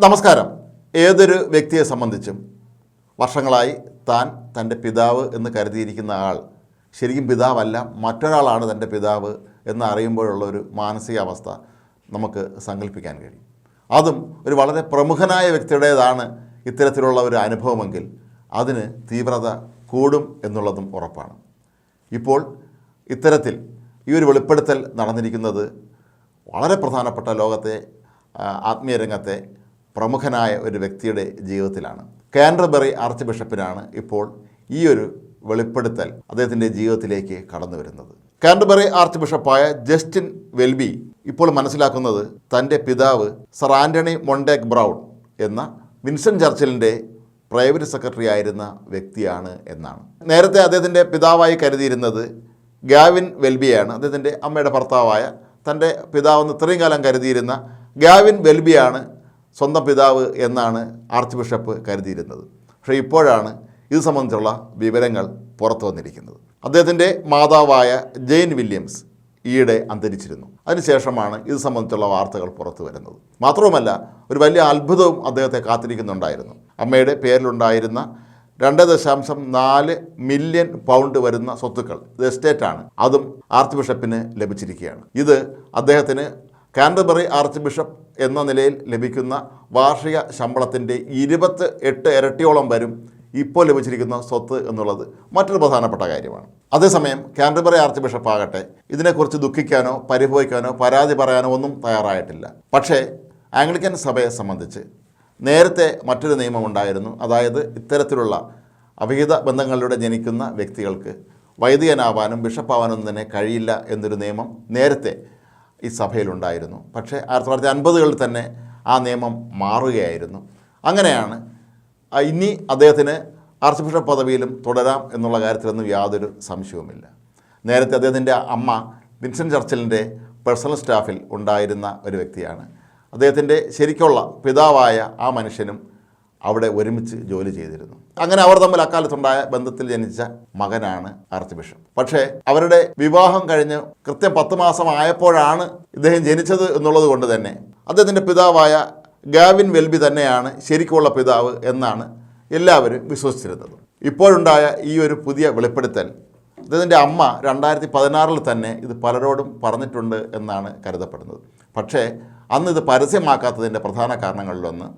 നമസ്കാരം. ഏതൊരു വ്യക്തിയെ സംബന്ധിച്ചും വർഷങ്ങളായി താൻ തന്റെ പിതാവ് എന്ന് കരുതിയിരിക്കുന്ന ആൾ ശരിക്കും പിതാവല്ല മറ്റൊരാളാണ് തന്റെ പിതാവ് എന്ന് അറിയുമ്പോഴുള്ള ഒരു മാനസികാവസ്ഥ നമുക്ക് സങ്കല്പിക്കാൻ കഴിയും. അതും ഒരു വളരെ പ്രമുഖനായ വ്യക്തിയുടേതാണ് ഇത്തരത്തിലുള്ള ഒരു അനുഭവമെങ്കിൽ അതിന് തീവ്രത കൂടും എന്നുള്ളതും ഉറപ്പാണ്. ഇപ്പോൾ ഇത്തരത്തിൽ ഈ ഒരു വെളിപ്പെടുത്തൽ നടന്നിരിക്കുന്നത് വളരെ പ്രധാനപ്പെട്ട ലോകത്തെ ആത്മീയരംഗത്തെ ആത്മീയ രംഗത്തെ പ്രമുഖനായ ഒരു വ്യക്തിയുടെ ജീവിതത്തിലാണ്. കാൻഡർബറി ആർച്ച് ബിഷപ്പിനാണ് ഇപ്പോൾ ഈ ഒരു വെളിപ്പെടുത്തൽ അദ്ദേഹത്തിന്റെ ജീവിതത്തിലേക്ക് കടന്നു വരുന്നത്. കാൻഡർബറി ആർച്ച് ബിഷപ്പായ ജസ്റ്റിൻ വെൽബി ഇപ്പോൾ മനസ്സിലാക്കുന്നത് തന്റെ പിതാവ് സർ ആന്റണി മൊണ്ടേക് ബ്രൗൺ എന്ന വിൻസെന്റ് ചർച്ചിലിന്റെ പ്രൈവറ്റ് സെക്രട്ടറി ആയിരുന്ന വ്യക്തിയാണ് എന്നാണ്. നേരത്തെ അദ്ദേഹത്തിന്റെ പിതാവായി കരുതിയിരുന്നത് ഗാവിൻ വെൽബിയാണ്. അദ്ദേഹത്തിന്റെ അമ്മയുടെ ഭർത്താവായ തന്റെ പിതാവെന്ന് ഇത്രയും കാലം കരുതിയിരുന്ന ഗാവിൻ വെൽബിയാണ് സ്വന്തം പിതാവ് എന്നാണ് ആർച്ച് ബിഷപ്പ് കരുതിയിരുന്നത്. പക്ഷേ ഇപ്പോഴാണ് ഇത് സംബന്ധിച്ചുള്ള വിവരങ്ങൾ പുറത്തു വന്നിരിക്കുന്നത്. അദ്ദേഹത്തിന്റെ മാതാവായ ജെയിൻ വില്യംസ് ഈയിടെ അന്തരിച്ചിരുന്നു. അതിനുശേഷമാണ് ഇത് സംബന്ധിച്ചുള്ള വാർത്തകൾ പുറത്തു വരുന്നത്. മാത്രവുമല്ല ഒരു വലിയ അത്ഭുതവും അദ്ദേഹത്തെ കാത്തിരിക്കുന്നുണ്ടായിരുന്നു. അമ്മയുടെ പേരിലുണ്ടായിരുന്ന രണ്ട് ദശാംശം നാല് മില്യൺ പൗണ്ട് വരുന്ന സ്വത്തുക്കൾ ഇത് എസ്റ്റേറ്റാണ്. അതും ആർച്ച് ബിഷപ്പിന് ലഭിച്ചിരിക്കുകയാണ്. ഇത് അദ്ദേഹത്തിന് കാൻഡർബറി ആർച്ച് ബിഷപ്പ് എന്ന നിലയിൽ ലഭിക്കുന്ന വാർഷിക ശമ്പളത്തിന്റെ ഇരുപത്ത് എട്ട് ഇരട്ടിയോളം വരും ഇപ്പോൾ ലഭിച്ചിരിക്കുന്ന സ്വത്ത് എന്നുള്ളത് മറ്റൊരു പ്രധാനപ്പെട്ട കാര്യമാണ്. അതേസമയം കാൻഡർബറി ആർച്ച് ബിഷപ്പ് ആകട്ടെ ഇതിനെക്കുറിച്ച് ദുഃഖിക്കാനോ പരിഭവിക്കാനോ പരാതി പറയാനോ ഒന്നും തയ്യാറായിട്ടില്ല. പക്ഷേ ആംഗ്ലിക്കൻ സഭയെ സംബന്ധിച്ച് നേരത്തെ മറ്റൊരു നിയമമുണ്ടായിരുന്നു അതായത് ഇത്തരത്തിലുള്ള അവിഹിത ബന്ധങ്ങളിലൂടെ ജനിക്കുന്ന വ്യക്തികൾക്ക് വൈദികനാവാനും ബിഷപ്പാവാനും തന്നെ കഴിയില്ല എന്നൊരു നിയമം നേരത്തെ ഈ സഭയിലുണ്ടായിരുന്നു. പക്ഷേ ആയിരത്തി തൊള്ളായിരത്തി അൻപതുകളിൽ തന്നെ ആ നിയമം മാറുകയായിരുന്നു. അങ്ങനെയാണ് ഇനി അദ്ദേഹത്തിന് ആർച്ച് ബിഷപ്പ് പദവിയിലും തുടരാം എന്നുള്ള കാര്യത്തിലൊന്നും യാതൊരു സംശയവുമില്ല. നേരത്തെ അദ്ദേഹത്തിന്റെ അമ്മ വിൻസെന്റ് ചർച്ചിലിന്റെ പേഴ്സണൽ സ്റ്റാഫിൽ ഉണ്ടായിരുന്ന ഒരു വ്യക്തിയാണ്. അദ്ദേഹത്തിന്റെ ശരിക്കുള്ള പിതാവായ ആ മനുഷ്യനും അവിടെ ഒരുമിച്ച് ജോലി ചെയ്തിരുന്നു. അങ്ങനെ അവർ തമ്മിൽ അക്കാലത്തുണ്ടായ ബന്ധത്തിൽ ജനിച്ച മകനാണ് ആർച്ച് ബിഷപ്പ്. പക്ഷേ അവരുടെ വിവാഹം കഴിഞ്ഞ് കൃത്യം പത്ത് മാസം ആയപ്പോഴാണ് ഇദ്ദേഹം ജനിച്ചത് എന്നുള്ളത് കൊണ്ട് തന്നെ അദ്ദേഹത്തിന്റെ പിതാവായ ഗാവിൻ വെൽബി തന്നെയാണ് ശരിക്കുള്ള പിതാവ് എന്നാണ് എല്ലാവരും വിശ്വസിച്ചിരുന്നത്. ഇപ്പോഴുണ്ടായ ഈ ഒരു പുതിയ വെളിപ്പെടുത്തൽ അദ്ദേഹത്തിന്റെ അമ്മ രണ്ടായിരത്തി പതിനാറിൽ തന്നെ ഇത് പലരോടും പറഞ്ഞിട്ടുണ്ട് എന്നാണ് കരുതപ്പെടുന്നത്. പക്ഷേ അന്ന് ഇത് പരസ്യമാക്കാത്തതിന്റെ പ്രധാന കാരണങ്ങളിലൊന്ന്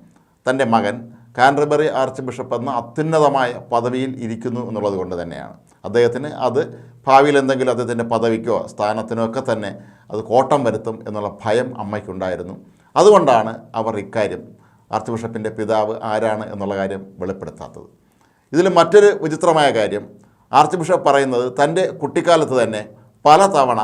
തന്റെ മകൻ കാൻഡർബറി ആർച്ച് ബിഷപ്പ് എന്ന അത്യുന്നതമായ പദവിയിൽ ഇരിക്കുന്നു എന്നുള്ളത് കൊണ്ട് തന്നെയാണ്. അദ്ദേഹത്തിന് അത് ഭാവിയിൽ എന്തെങ്കിലും അദ്ദേഹത്തിന്റെ പദവിക്കോ സ്ഥാനത്തിനോ ഒക്കെ തന്നെ അത് കോട്ടം വരുത്തും എന്നുള്ള ഭയം അമ്മയ്ക്കുണ്ടായിരുന്നു. അതുകൊണ്ടാണ് അവർ ഇക്കാര്യം ആർച്ച് ബിഷപ്പിന്റെ പിതാവ് ആരാണ് എന്നുള്ള കാര്യം വെളിപ്പെടുത്താത്തത്. ഇതിൽ മറ്റൊരു വിചിത്രമായ കാര്യം ആർച്ച് ബിഷപ്പ് പറയുന്നത് തന്റെ കുട്ടിക്കാലത്ത് തന്നെ പല തവണ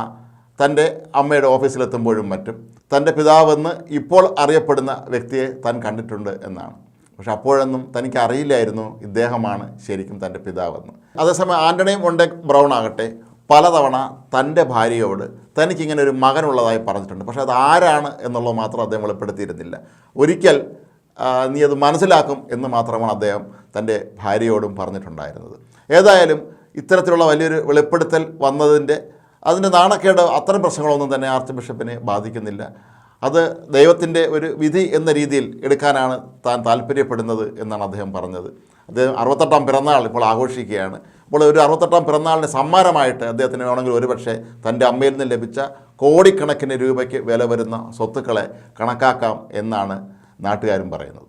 തന്റെ അമ്മയുടെ ഓഫീസിലെത്തുമ്പോഴും മറ്റും തന്റെ പിതാവെന്ന് ഇപ്പോൾ അറിയപ്പെടുന്ന വ്യക്തിയെ താൻ കണ്ടിട്ടുണ്ട് എന്നാണ്. പക്ഷെ അപ്പോഴൊന്നും തനിക്ക് അറിയില്ലായിരുന്നു ഇദ്ദേഹമാണ് ശരിക്കും തന്റെ പിതാവെന്ന്. അതേസമയം ആന്റണി മൊണ്ടക് ബ്രൗൺ ആകട്ടെ പലതവണ തന്റെ ഭാര്യയോട് തനിക്കിങ്ങനെ ഒരു മകനുള്ളതായി പറഞ്ഞിട്ടുണ്ട്. പക്ഷേ അത് ആരാണ് എന്നുള്ളത് മാത്രം അദ്ദേഹം വെളിപ്പെടുത്തിയിരുന്നില്ല. ഒരിക്കൽ നീ അത് മനസ്സിലാക്കും എന്ന് മാത്രമാണ് അദ്ദേഹം തന്റെ ഭാര്യയോടും പറഞ്ഞിട്ടുണ്ടായിരുന്നത്. ഏതായാലും ഇത്തരത്തിലുള്ള വലിയൊരു വെളിപ്പെടുത്തൽ വന്നതിന്റെ അതിന്റെ നാണക്കേട് അത്തരം പ്രശ്നങ്ങളൊന്നും തന്നെ ആർച്ച് ബിഷപ്പിനെ ബാധിക്കുന്നില്ല. അത് ദൈവത്തിന്റെ ഒരു വിധി എന്ന രീതിയിൽ എടുക്കാനാണ് താൻ താല്പര്യപ്പെടുന്നത് എന്നാണ് അദ്ദേഹം പറഞ്ഞത്. അദ്ദേഹം അറുപത്തെട്ടാം പിറന്നാൾ ഇപ്പോൾ ആഘോഷിക്കുകയാണ്. അപ്പോൾ ഒരു അറുപത്തെട്ടാം പിറന്നാളിന് സമ്മാനമായിട്ട് അദ്ദേഹത്തിന് വേണമെങ്കിൽ ഒരുപക്ഷെ തന്റെ അമ്മയിൽ നിന്ന് ലഭിച്ച കോടിക്കണക്കിന് രൂപയ്ക്ക് വില വരുന്ന സ്വത്തുക്കളെ കണക്കാക്കാം എന്നാണ് നാട്ടുകാരും പറയുന്നത്.